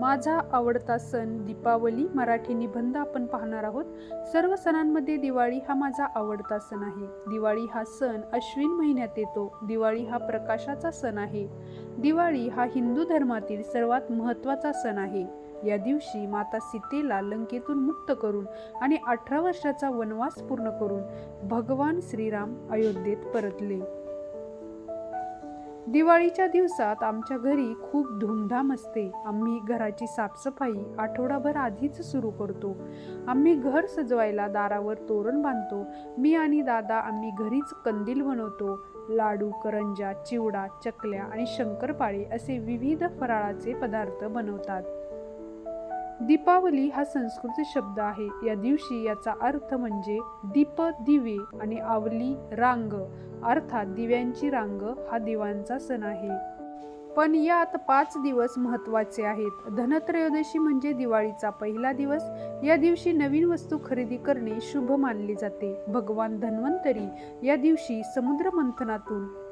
माझा आवडता सण दीपावली मराठी निबंध आपण पाहणार आहोत. सर्व सणांमध्ये दिवाळी हा माझा आवडता सण आहे. दिवाळी हा सण अश्विन महिन्यात येतो. दिवाळी हा प्रकाशाचा सण आहे. दिवाळी हा हिंदू धर्मातील सर्वात महत्त्वाचा सण आहे. या दिवशी माता सीतेला लंकेतून मुक्त करून आणि अठरा वर्षाचा वनवास पूर्ण करून भगवान श्रीराम अयोध्येत परतले. दिवाळीच्या दिवसात आमच्या घरी खूप धूमधाम असते. आम्ही घराची साफसफाई आठवडाभर आधीच सुरू करतो. आम्ही घर सजवायला दारावर तोरण बांधतो. मी आणि दादा आम्ही घरीच कंदील बनवतो. लाडू करंजा चिवडा चकल्या आणि शंकरपाळे असे विविध फराळाचे पदार्थ बनवतात. दीपावली हा संस्कृत शब्द आहे. या दिवशी याचा अर्थ म्हणजे दीप दिवे आणि आवली रांग. अर्थात दिव्यांची रांग हा दिवांचा सण आहे. पण यात पाच दिवस महत्त्वाचे आहेत. धनत्रयोदशी म्हणजे दिवाळीचा पहिला दिवस. या दिवशी नवीन वस्तू खरेदी करणे शुभ मानले जाते. भगवान धन्वंतरी या दिवशी समुद्र मंथनातून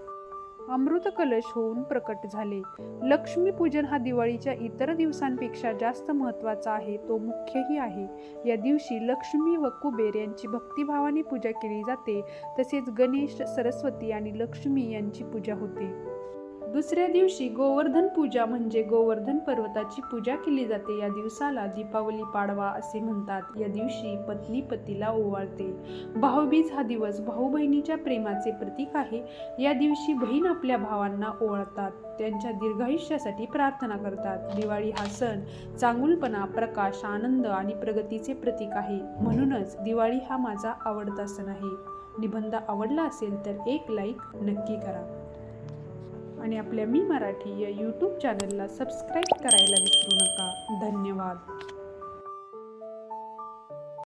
अमृत कलश होऊन प्रकट झाले. लक्ष्मीपूजन हा दिवाळीच्या इतर दिवसांपेक्षा जास्त महत्त्वाचा आहे तो मुख्यही आहे. या दिवशी लक्ष्मी व कुबेर यांची भक्तिभावाने पूजा केली जाते तसेच गणेश सरस्वती आणि लक्ष्मी यांची पूजा होते. दुसऱ्या दिवशी गोवर्धन पूजा म्हणजे गोवर्धन पर्वताची पूजा केली जाते. या दिवसाला दीपावली पाडवा असे म्हणतात. या दिवशी पत्नी पतीला ओवाळते. भाऊबीज हा दिवस भाऊ बहिणीच्या प्रेमाचे प्रतीक आहे. या दिवशी बहीण आपल्या भावांना ओवाळतात. त्यांच्या दीर्घायुष्यासाठी प्रार्थना करतात. दिवाळी हा सण चांगुलपणा प्रकाश आनंद आणि प्रगतीचे प्रतीक आहे. म्हणूनच दिवाळी हा माझा आवडता सण आहे. निबंध आवडला असेल तर एक लाईक नक्की करा. आणि आपल्या मी मराठी या यूट्यूब चॅनलला सबस्क्राईब करायला विसरू नका. धन्यवाद.